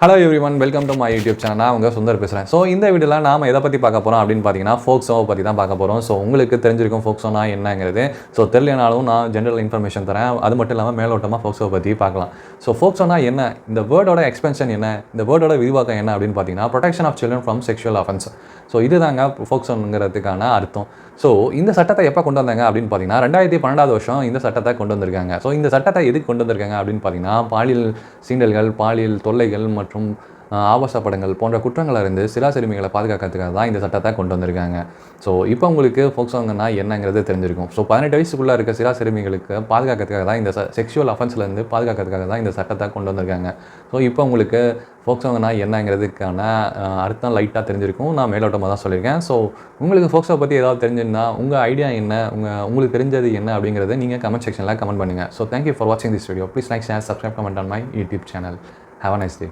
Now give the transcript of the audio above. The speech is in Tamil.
Hello every one welcome to my YouTube channel நான் உங்கள் சுந்தர் பேசுகிறேன் ஸோ இந்த வீடியோவில் நாம் எதை பற்றி பார்க்க போகிறோம் அப்படின்னு பார்த்தீங்கன்னா ஃபோக்ஸோவை பற்றி தான் பார்க்க போகிறோம் ஸோ உங்களுக்கு தெரிஞ்சிருக்கும் ஃபோக்ஸோனா என்னங்கிறது. ஸோ தெரியலனாலும் நான் ஜென்ரல் இன்ஃபர்மேஷன் தரேன். அது மட்டும் இல்லாமல் மேலோட்டமாக ஃபோக்ஸோவை பற்றி பார்க்கலாம். ஸோ ஃபோக்ஸோனா என்ன? இந்த வேர்டோட எக்ஸ்பென்ஷன் என்ன? இந்த வேர்டோட விரிவாக்கம் என்ன அப்படின்னு பார்த்தீங்கன்னா protection of children from sexual offence so இதுதாங்க ஃபோக்ஸோங்கிறதுக்கான அர்த்தம். ஸோ இந்த சட்டத்தை எப்போ கொண்டு வந்தாங்க அப்படின்னு பார்த்தீங்கன்னா ரெண்டாயிரத்தி பன்னெண்டாவது வருஷம் இந்த சட்டத்தை கொண்டு வந்திருக்காங்க. ஸோ இந்த சட்டத்தை எதுக்கு கொண்டு வந்திருக்காங்க அப்படின்னு பார்த்தீங்கன்னா பாலியல் சீண்டல்கள் பாலியல் தொல்லைகள் மற்றும் மற்றும் ஆபாச படங்கள் போன்ற குற்றங்களை இருந்து சிலா சிறுமிகளை பாதுகாக்கிறதுக்காக தான் இந்த சட்டத்தை கொண்டு வந்திருக்காங்க. ஸோ இப்போ உங்களுக்கு ஃபோக்ஸோங்கன்னா என்னங்கிறது தெரிஞ்சிருக்கும். ஸோ பதினெட்டு வயசுக்குள்ளே இருக்க சிலா சிறுமிகளுக்கு பாதுகாக்கிறதுக்காக தான் இந்த செக்ஷுவல் அஃபென்ஸ்லேருந்து பாதுகாக்கிறதுக்காக தான் இந்த சட்டத்தை கொண்டு வந்திருக்காங்க. ஸோ இப்போ உங்களுக்கு ஃபோக்ஸோங்கன்னா என்னங்கிறதுக்கான அர்த்தம் லைட்டாக தெரிஞ்சிருக்கும். நான் மேலோட்டமாக தான் சொல்லியிருக்கேன். ஸோ உங்களுக்கு ஃபோக்ஸோ பற்றி ஏதாவது தெரிஞ்சிருந்தால் உங்கள் ஐடியா என்ன? உங்கள் உங்களுக்கு தெரிஞ்சது என்ன அப்படிங்கிறத நீங்கள் கமெண்ட் செக்ஷனில் கமெண்ட் பண்ணுங்கள் ஸோ தேங்க்யூ ஃபார் வாட்சிங் this video please like share subscribe comment on my YouTube channel have a nice day